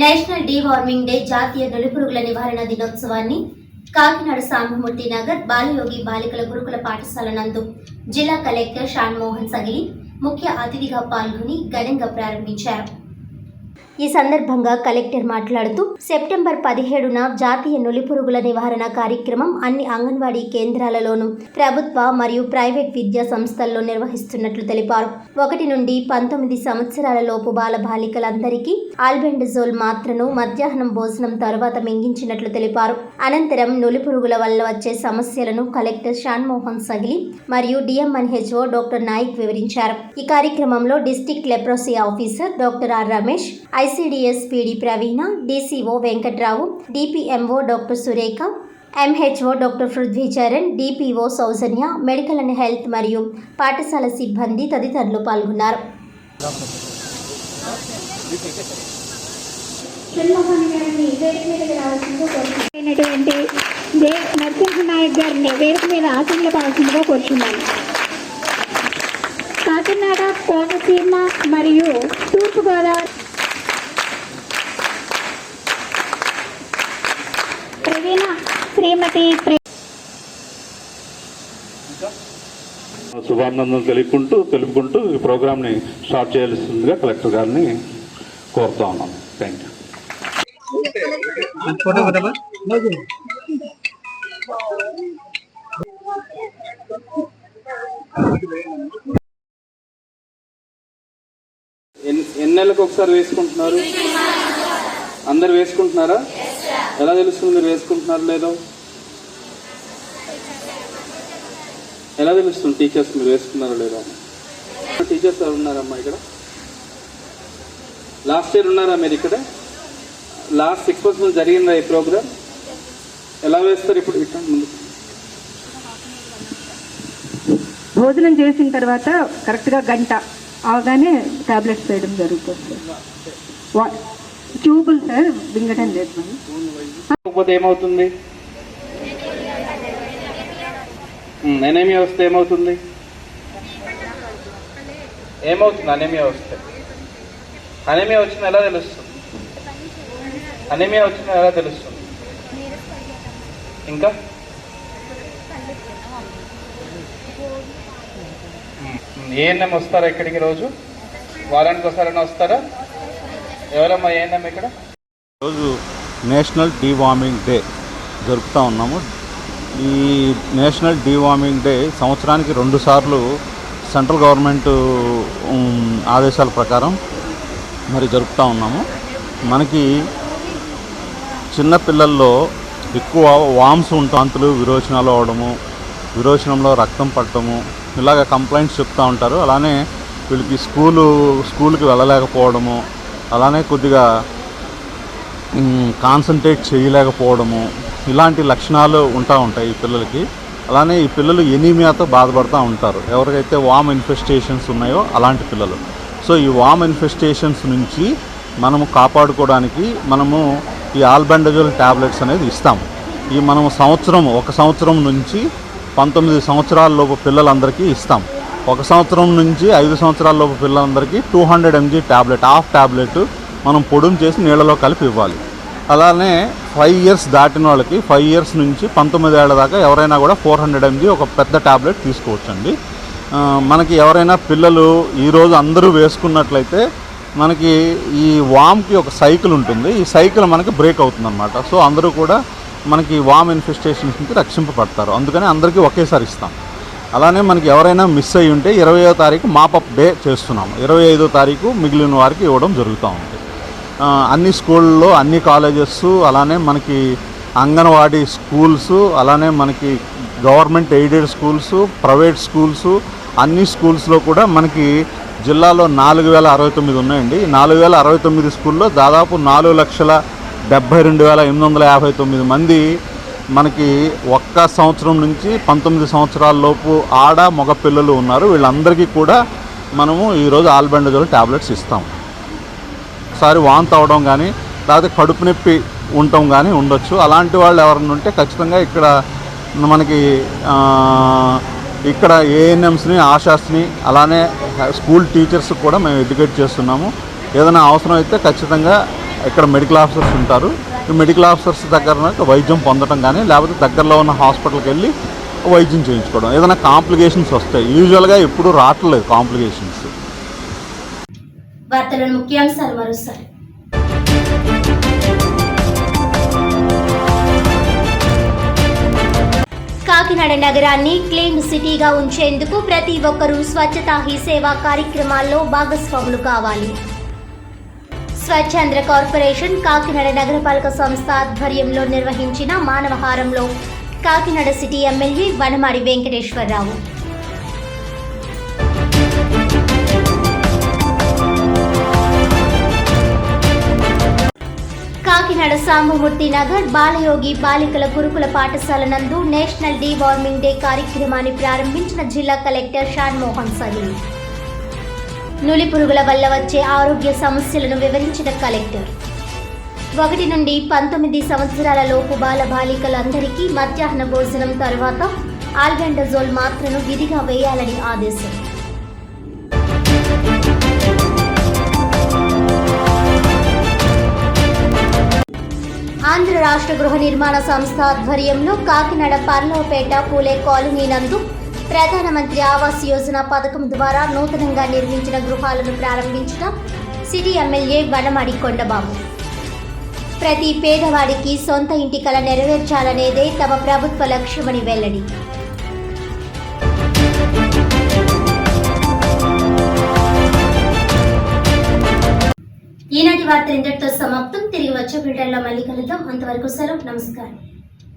National deworming day జాతీయ నులిపురుగుల నివారణ దినోత్సవాన్ని కాకినాడ సాంబమూర్తి నగర్ బాలయోగి బాలికల గురుకుల పాఠశాల నందు జిల్లా కలెక్టర్ షాన్మోహన్ సగిలి ముఖ్య అతిథిగా పాల్గొని ఘనంగా ప్రారంభించారు. ఈ సందర్భంగా కలెక్టర్ మాట్లాడుతూ సెప్టెంబర్ పదిహేడున జాతీయ నులిపురుగుల నివారణ కార్యక్రమం అన్ని అంగన్వాడీ కేంద్రాలలోనూ ప్రభుత్వ మరియు ప్రైవేట్ విద్యా సంస్థల్లో నిర్వహిస్తున్నట్లు తెలిపారు. ఒకటి నుండి పంతొమ్మిది సంవత్సరాల లోపు బాల బాలికలందరికీ ఆల్బెండజోల్ మాత్రను మధ్యాహ్నం భోజనం తర్వాత మింగించినట్లు తెలిపారు. అనంతరం నులిపురుగుల వల్ల వచ్చే సమస్యలను కలెక్టర్ షాన్మోహన్ సగిలి మరియు డిఎంఎన్హెచ్ఓ డాక్టర్ నాయక్ వివరించారు. ఈ కార్యక్రమంలో district leprosy officer doctor R Ramesh I ICDS PD Praveena DCO Venkatrao DPMO doctor Surekha MHO doctor Prithvicharan DPO Soujanya medical and health మరియు పాఠశాల సిబ్బంది తదితరులు పాల్గొన్నారు. నరసింహనాయక్ గారిని వేదిక మీద ఆశీర్లు కోరుచున్నాను కాకినాడ కోనసీమ మరియు తూర్పుగోదావరి ప్రవీణ శ్రీమతి ప్రే- శుభానందం తెలుపుకుంటూ తెలుపుకుంటూ ఈ ప్రోగ్రామ్ని స్టార్ట్ చేయాల్సిందిగా కలెక్టర్ గారిని కోరుతా ఉన్నాను థ్యాంక్ యూ ఎన్ని ఎన్ని నెలలకు ఒకసారి వేసుకుంటున్నారు? అందరు వేసుకుంటున్నారా? ఎలా తెలుస్తుంది మీరు వేసుకుంటున్నారు లేదో? ఎలా తెలుస్తుంది టీచర్స్ మీరు వేసుకున్నారో లేదో? టీచర్స్ ఎవరు ఉన్నారమ్మా ఇక్కడ? లాస్ట్ ఇయర్ ఉన్నారా మీరు ఇక్కడ? లాస్ట్ సిక్స్ మంత్స్ ముందు జరిగిందా ఈ ప్రోగ్రామ్ ఎలా వేస్తారు ఇప్పుడు? ఇట్లా ముందు. భోజనం చేసిన తర్వాత కరెక్ట్గా గంట అవగానే టాబ్లెట్స్ వేయడం జరుగుతుంది. ట్యూబుల్ సార్ వింగడం లేదు. మనం ఏమవుతుంది? ఎనేమియా వస్తే ఏమవుతుంది? ఏమవుతుంది అనేమియా వస్తే? అనేమియా వచ్చింది ఎలా తెలుస్తుంది? అనేమియా వచ్చిన ఎలా తెలుస్తుంది? ఇంకా? ఏఎన్ఎం వస్తారా ఇక్కడికి రోజు? వారానికి వస్తారని వస్తారా? ఎవరమ్మా ఏఎన్ఎం ఇక్కడ? ఈరోజు నేషనల్ డీవార్మింగ్ డే జరుపుతూ ఉన్నాము. ఈ నేషనల్ డీవార్మింగ్ డే సంవత్సరానికి రెండు సార్లు సెంట్రల్ గవర్నమెంట్ ఆదేశాల ప్రకారం మరి జరుపుతూ ఉన్నాము. మనకి చిన్నపిల్లల్లో ఎక్కువ వామ్స్ ఉంటాంతులు విరోచనాలు అవడము విరోచనంలో రక్తం పట్టడము ఇలాగ కంప్లైంట్స్ చెప్తూ ఉంటారు. అలానే వీళ్ళకి స్కూలు స్కూల్కి వెళ్ళలేకపోవడము అలానే కొద్దిగా కాన్సన్ట్రేట్ చేయలేకపోవడము ఇలాంటి లక్షణాలు ఉంటా ఉంటాయి ఈ పిల్లలకి. అలానే ఈ పిల్లలు ఎనీమియాతో బాధపడుతూ ఉంటారు. ఎవరికైతే వామ్ ఇన్ఫెస్టేషన్స్ ఉన్నాయో అలాంటి పిల్లలు. సో ఈ వామ్ ఇన్ఫెస్టేషన్స్ నుంచి మనము కాపాడుకోవడానికి మనము ఈ ఆల్బెండజోల్ ట్యాబ్లెట్స్ అనేది ఇస్తాము ఈ మనము సంవత్సరం ఒక సంవత్సరం నుంచి పంతొమ్మిది సంవత్సరాల లోపు పిల్లలందరికీ ఇస్తాం. ఒక సంవత్సరం నుంచి ఐదు సంవత్సరాల లోపు పిల్లలందరికీ two hundred mg tablet half tablet మనం పొడుం చేసి నీళ్ళలో కలిపి ఇవ్వాలి. అలానే ఫైవ్ ఇయర్స్ దాటిన వాళ్ళకి ఫైవ్ ఇయర్స్ నుంచి పంతొమ్మిది ఏళ్ళ దాకా ఎవరైనా కూడా ఫోర్ హండ్రెడ్ ఎంజీ ఒక పెద్ద ట్యాబ్లెట్ తీసుకోవచ్చండి. మనకి ఎవరైనా పిల్లలు ఈరోజు అందరూ వేసుకున్నట్లయితే మనకి ఈ వామ్కి ఒక సైకిల్ ఉంటుంది. ఈ సైకిల్ మనకి బ్రేక్ అవుతుందన్నమాట. సో అందరూ కూడా మనకి వామ్ ఇన్ఫెస్టేషన్స్ నుంచి రక్షింపబడతారు. అందుకని అందరికీ ఒకేసారి ఇస్తాం. అలానే మనకి ఎవరైనా మిస్ అయ్యి ఉంటే ఇరవయో తారీఖు మాపప్ డే చేస్తున్నాము ఇరవై ఐదో తారీఖు మిగిలిన వారికి ఇవ్వడం జరుగుతూ ఉంది. అన్ని స్కూళ్ళలో అన్ని కాలేజెస్ అలానే మనకి అంగన్వాడీ స్కూల్స్ అలానే మనకి government aided schools private schools అన్ని స్కూల్స్లో కూడా మనకి జిల్లాలో నాలుగు వేల అరవై తొమ్మిది ఉన్నాయండి. నాలుగు వేల అరవై తొమ్మిది స్కూల్లో దాదాపు నాలుగు లక్షల డెబ్బై రెండు వేల ఎనిమిది వందల యాభై తొమ్మిది మంది మనకి ఒక్క సంవత్సరం నుంచి పంతొమ్మిది సంవత్సరాల లోపు ఆడ మగ పిల్లలు ఉన్నారు. వీళ్ళందరికీ కూడా మనము ఈరోజు ఆల్బెండజోల్ ట్యాబ్లెట్స్ ఇస్తాం. ఒకసారి వాంతి అవడం కానీ లేకపోతే కడుపు నొప్పి ఉండటం కానీ ఉండొచ్చు. అలాంటి వాళ్ళు ఎవరైనా ఉంటే ఖచ్చితంగా ఇక్కడ మనకి ఇక్కడ ఏఎన్ఎంస్ని ఆశాస్ని అలానే స్కూల్ టీచర్స్ కూడా మేము ఎడ్యుకేట్ చేస్తున్నాము. ఏదైనా అవసరం అయితే ఖచ్చితంగా ఇక్కడ మెడికల్ ఆఫీసర్స్ ఉంటారు. మెడికల్ ఆఫీసర్స్ దగ్గర వైద్యం పొందడం కానీ లేకపోతే దగ్గరలో ఉన్న హాస్పిటల్కి వెళ్ళి వైద్యం చేయించుకోవడం. ఏదైనా కాంప్లికేషన్స్ వస్తాయి. యూజువల్గా ఎప్పుడు రావట్లేదు కాంప్లికేషన్స్ ముఖ్యాంశాలు మరోసారి. కాకినాడ నగరాన్ని క్లీన్ సిటీగా ఉంచేందుకు ప్రతి ఒక్కరూ స్వచ్ఛతా హీ సేవా కార్యక్రమాల్లో భాగస్వాములు కావాలి. స్వచ్ఛంద్ర కార్పొరేషన్ కాకినాడ నగరపాలక సంస్థ ఆధ్వర్యంలో నిర్వహించిన మానవహారంలో కాకినాడ సిటీ ఎమ్మెల్యే వనమాడి వెంకటేశ్వరరావు. కాకినాడ సాంబమూర్తి నగర్ బాలయోగి బాలికల గురుకుల పాఠశాల నందు నేషనల్ డీ వార్మింగ్ డే కార్యక్రమాన్ని ప్రారంభించిన జిల్లా కలెక్టర్ షాన్ మోహన్ సలీం. నులి పురుగుల వల్ల వచ్చే ఆరోగ్య సమస్యలను వివరించిన కలెక్టర్. ఒకటి నుండి పంతొమ్మిది సంవత్సరాల లోపు బాల బాలికలందరికీ మధ్యాహ్న భోజనం తర్వాత ఆల్బెండజోల్ మాత్రను విధిగా వేయాలని ఆదేశం. ఆంధ్ర రాష్ట్ర గృహ నిర్మాణ సంస్థ ఆధ్వర్యంలో కాకినాడ పర్లవపేట పూలే కాలనీ నందు ప్రధానమంత్రి ఆవాస్ యోజన పథకం ద్వారా నూతనంగా నిర్మించిన గృహాలను ప్రారంభించిన సిటీ ఎమ్మెల్యే వనమడి కొండబాబు. ప్రతి పేదవాడికి సొంత ఇంటి కల నెరవేర్చాలనేదే తమ ప్రభుత్వ లక్ష్యమని వెల్లడి. ఈనాటి వార్త ఇంతటితో సమాప్తం. తిరిగి వచ్చే బ్రిటన్లో మళ్ళీ కలుద్దాం. అంతవరకు సెలవు. నమస్కారం.